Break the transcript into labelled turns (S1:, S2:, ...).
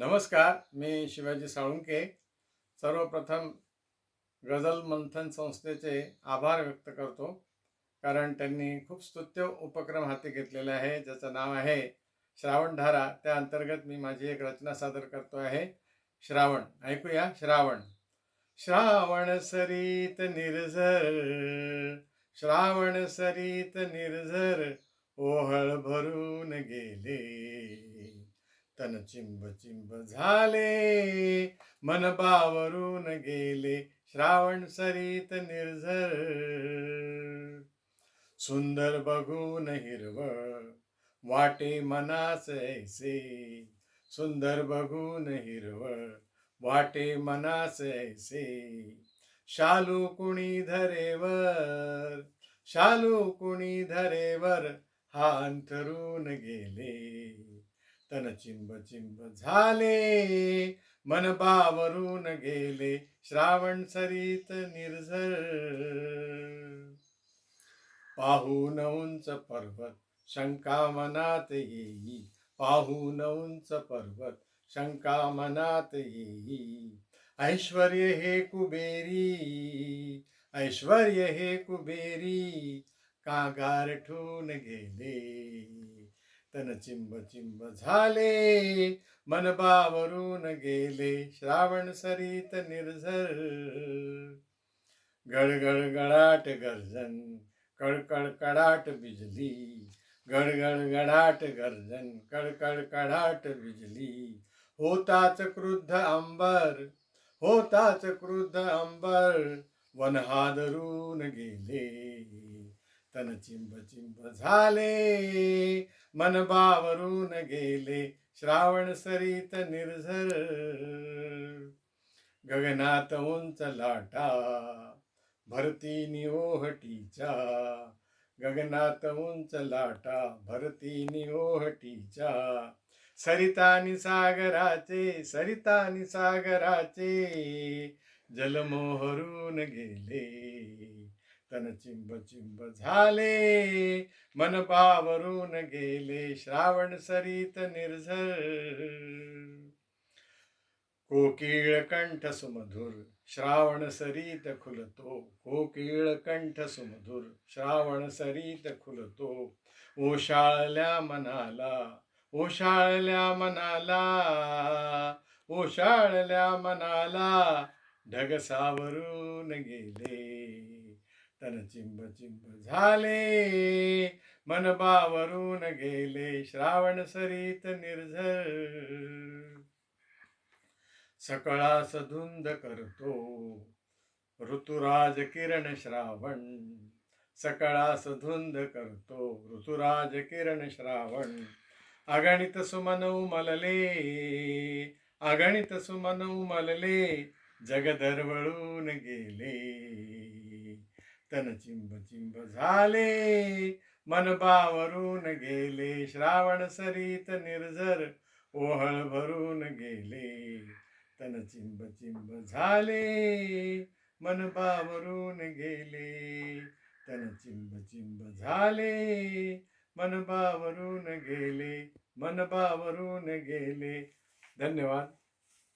S1: नमस्कार मी शिवाजी साळुंके. सर्वप्रथम गझल मंथन संस्थेचे आभार व्यक्त करतो कारण त्यांनी खूप स्तुत्य उपक्रम हाती घेतलेला आहे ज्याचं नाव आहे श्रावणधारा त्या अंतर्गत मी माझी एक रचना सादर करतो आहे श्रावण. ऐकूया श्रावण. श्रावण सरीत निर्झर श्रावण सरीत निर्झर ओहळ भरून गेले. तन चिंब चिंब झाले मन बावरून गेले श्रावण सरीत निर्झर. सुंदर बघून हिरवळ वाटे मनास ऐसे. सुंदर बघून हिरवळ वाटे मनास ऐसे. शालू कुणी धरेवर शालू कुणी धरेवर हा अंथरून गेले. तन चिंब चिंब झाले. मन बावरून गेले. श्रावण सरीत निर्झर. पाहून उंच पर्वत शंका मनात येई. पाहून उंच पर्वत शंका मनात येई. ऐश्वर्य हे कुबेरी ऐश्वर्य हे कुबेरी कागार ठून गेले. तन चिंब चिंब झाले मनबावरून गेले श्रावण सरीत निर्झर. गळगळ गळाट गर्जन कळकळ कडाट बिजली. गडगड गडाट गर्जन कडकड कडाट बिजली. होताच क्रुद्ध अंबर होताच क्रुद्ध अंबर वनहादरून गेले. तन चिंब चिंब झाले मन बावरून गेले श्रावण सरीत निर्झर. गगनात उंच लाटा भरती निओहटीच्या. गगनात उंच लाटा भरती निओहटीच्या. सरितानी सागराचे सरितानी सागराचे जलमोहरून गेले. तन चिंब चिंब झाले. मन बावरून गेले. श्रावण सरीत निर्झर. कोकिळ कंठ सुमधुर. श्रावण सरीत खुलतो. कोकिळ कंठ सुमधुर. श्रावण सरीत खुलतो. ओशाळल्या मनाला. ओशाळल्या मनाला. ओशाळल्या मनाला. ढगसावरून गेले. तर चिंब चिंब झाले. मन बावरून गेले. श्रावण सरीत निर्झर सकळास सधुंद करतो. ऋतुराज किरण श्रावण. सकळास सधुंद करतो. ऋतुराज किरण श्रावण. अगणित सुमन उमलले. अगणित सुमन उमलले. जग दरवळून गेले. तन चिंब चिंब झाले. मनबावरून गेले. श्रावण सरीत निर्झर ओहळ भरून गेले. तन चिंब चिंब झाले. मनबावरून गेले. तन चिंब चिंब झाले. मनबावरून गेले. मनबावरून गेले. धन्यवाद.